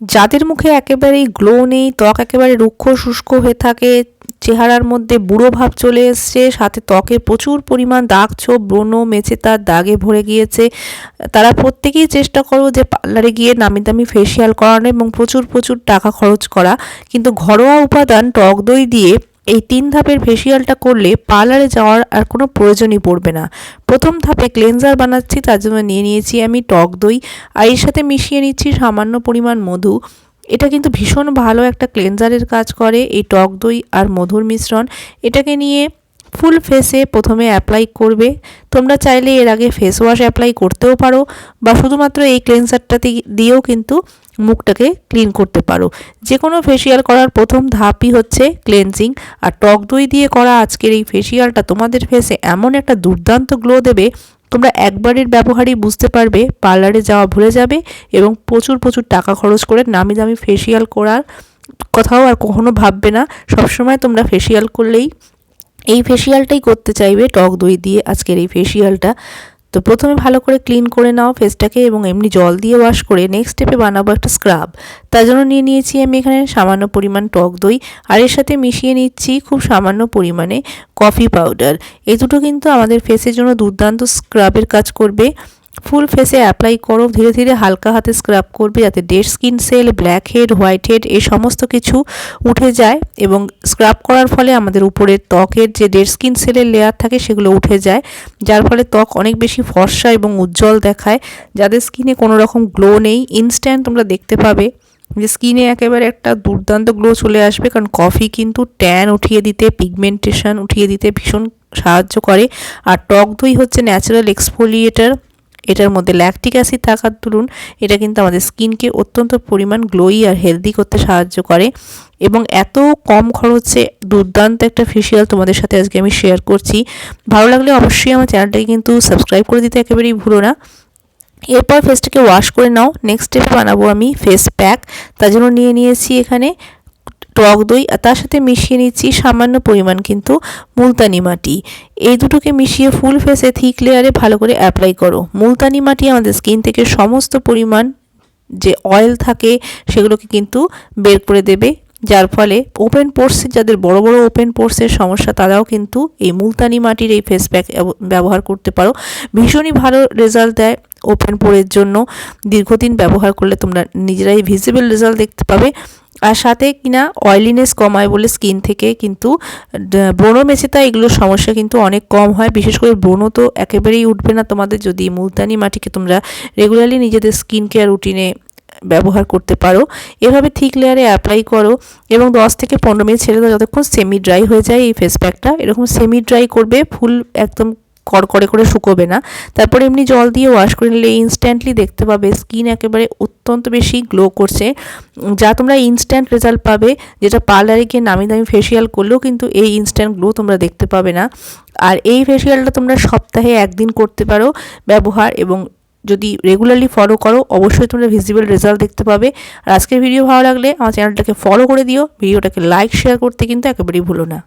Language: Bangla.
যাদের মুখে একেবারেই গ্লো নেই, ত্বক একেবারে রুক্ষ, শুষ্ক হয়ে থাকে, চেহারার মধ্যে বুড়ো ভাব চলে এসছে, সাথে ত্বকে প্রচুর পরিমাণ দাগ ছোপ, ব্রণ মেছে তার দাগে ভরে গিয়েছে। তারা প্রত্যেকেই চেষ্টা করো যে পার্লারে গিয়ে নামি দামি ফেসিয়াল করানো এবং প্রচুর প্রচুর টাকা খরচ করা। কিন্তু ঘরোয়া উপাদান টক দই দিয়ে এই তিন ধাপের ফেসিয়ালটা করলে পার্লারে যাওয়ার আর কোনো প্রয়োজনই পড়বে না। প্রথম ধাপে ক্লেনজার বানাচ্ছি, তার জন্য নিয়ে নিয়েছি আমি টক দই, আর এর সাথে মিশিয়ে নিচ্ছি সামান্য পরিমাণ মধু। এটা কিন্তু ভীষণ ভালো একটা ক্লেনজারের কাজ করে, এই টক দই আর মধুর মিশ্রণ। এটাকে নিয়ে ফুল ফেসে প্রথমে অ্যাপ্লাই করবে। তোমরা চাইলে এর আগে ফেস ওয়াশ অ্যাপ্লাই করতেও পারো বা শুধুমাত্র এই ক্লেন্সারটাতে দিয়েও কিন্তু মুখটাকে ক্লিন করতে পারো। যে কোনো ফেসিয়াল করার প্রথম ধাপই হচ্ছে ক্লেনজিং আর টক দই দিয়ে করা আজকের এই ফেসিয়ালটা তোমাদের ফেসে এমন একটা দুর্দান্ত গ্লো দেবে, তোমরা একবারের ব্যবহারই বুঝতে পারবে পার্লারে যাওয়া ভুলে যাবে এবং প্রচুর প্রচুর টাকা খরচ করে নামি দামি ফেসিয়াল করার কথাও আর কখনো ভাববে না। সবসময় তোমরা ফেসিয়াল করলেই এই ফেসিয়ালটাই করতে চাইবে টক দই দিয়ে আজকের এই ফেসিয়ালটা তো প্রথমে ভালো করে ক্লিন করে নাও ফেসটাকে এবং এমনি জল দিয়ে ওয়াশ করে নেক্সট স্টেপে বানাবো একটা স্ক্রাব তার জন্য নিয়ে নিয়েছি আমি এখানে সামান্য পরিমাণ টক দই। আর এর সাথে মিশিয়ে নিচ্ছি খুব সামান্য পরিমাণে কফি পাউডার এই দুটো কিন্তু আমাদের ফেসের জন্য দুর্দান্ত স্ক্রাবের কাজ করবে। ফুল ফেসে অ্যাপ্লাই করো, ধীরে ধীরে হালকা হাতে স্ক্রাব করবে যাতে dead skin cell blackhead whitehead এই সমস্ত কিছু উঠে যায় এবং স্ক্রাব করার ফলে আমাদের উপরের ত্বকের যে ডেড স্কিন সেলের লেয়ার থাকে সেগুলো উঠে যায়। যার ফলে ত্বক অনেক বেশি ফর্সা এবং উজ্জ্বল দেখায়। যাদের স্কিনে কোনো রকম গ্লো নেই ইনস্ট্যান্ট তোমরা দেখতে পাবে যে স্কিনে একেবারে একটা দুর্দান্ত গ্লো চলে আসবে কারণ কফি কিন্তু ট্যান উঠিয়ে দিতে পিগমেন্টেশন উঠিয়ে দিতে ভীষণ সাহায্য করে। আর টক দই হচ্ছে ন্যাচারাল এক্সফোলিয়েটার এটার মধ্যে ল্যাকটিক অ্যাসিড থাকার দরুন এটা কিন্তু আমাদের স্কিনকে অত্যন্ত পরিমাণ গ্লোই আর হেলদি করতে সাহায্য করে এবং এত কম খরচে দুর্দান্ত একটা ফেসিয়াল তোমাদের সাথে আজকে আমি শেয়ার করছি। ভালো লাগলে অবশ্যই আমার চ্যানেলটাকে কিন্তু সাবস্ক্রাইব করে দিতে একেবারেই ভুলো না। এরপর ফেসটাকে ওয়াশ করে নাও। নেক্সট স্টেপে বানাবো আমি ফেস প্যাক তার জন্য নিয়ে নিয়েছি এখানে টক দই আর তার সাথে মিশিয়ে নিচ্ছি সামান্য পরিমাণ কিন্তু মুলতানি মাটি। এই দুটোকে মিশিয়ে ফুল ফেসে থিক লেয়ারে ভালো করে অ্যাপ্লাই করো। মুলতানি মাটি আমাদের স্কিন থেকে সমস্ত পরিমাণ যে অয়েল থাকে সেগুলোকে কিন্তু বের করে দেবে। যার ফলে ওপেন পোর্সের যাদের বড় বড় ওপেন পোর্সের সমস্যা, তারাও কিন্তু এই মুলতানি মাটির এই ফেস প্যাক ব্যবহার করতে পারো। ভীষণই ভালো রেজাল্ট দেয় ওপেন পোরের জন্য। দীর্ঘদিন ব্যবহার করলে তোমরা নিজেরাই ভিজিবল রেজাল্ট দেখতে পাবে। আর সাথে কিনা অয়েলিনেস কমায় বলে স্কিন থেকে কিন্তু ব্রণ মেছেতা এগুলোর সমস্যা কিন্তু অনেক কম হয়। বিশেষ করে ব্রণ তো একেবারেই উঠবে না তোমাদের যদি মুলতানি মাটিকে তোমরা রেগুলারলি নিজেদের স্কিন কেয়ার রুটিনে ব্যবহার করতে পারো। এভাবে থিক লেয়ারে অ্যাপ্লাই করো এবং দশ থেকে পনেরো মিনিট ছেড়ে দাও, যতক্ষণ সেমি ড্রাই হয়ে যায় এই ফেস প্যাকটা এরকম সেমি ড্রাই করবে ফুল একদম কড়কড়ে করে শুকোবে না। তারপর এমনি জল দিয়ে ওয়াশ করে নিলে ইনস্ট্যান্টলি দেখতে পাবে স্কিন একেবারে অত্যন্ত বেশি গ্লো করছে। যা তোমরা ইনস্ট্যান্ট রেজাল্ট পাবে, যেটা পার্লারে গিয়ে নামি দামি ফেসিয়াল করলেও কিন্তু এই ইনস্ট্যান্ট গ্লো তোমরা দেখতে পাবে না। আর এই ফেসিয়ালটা তোমরা সপ্তাহে একদিন করতে পারো ব্যবহার এবং যদি রেগুলারলি ফলো করো, অবশ্যই তোমরা ভিজিবল রেজাল্ট দেখতে পাবে। আর আজকের ভিডিও ভালো লাগলে আমার চ্যানেলটাকে ফলো করে দিও। ভিডিওটাকে লাইক শেয়ার করতে কিন্তু একেবারেই ভুলো না।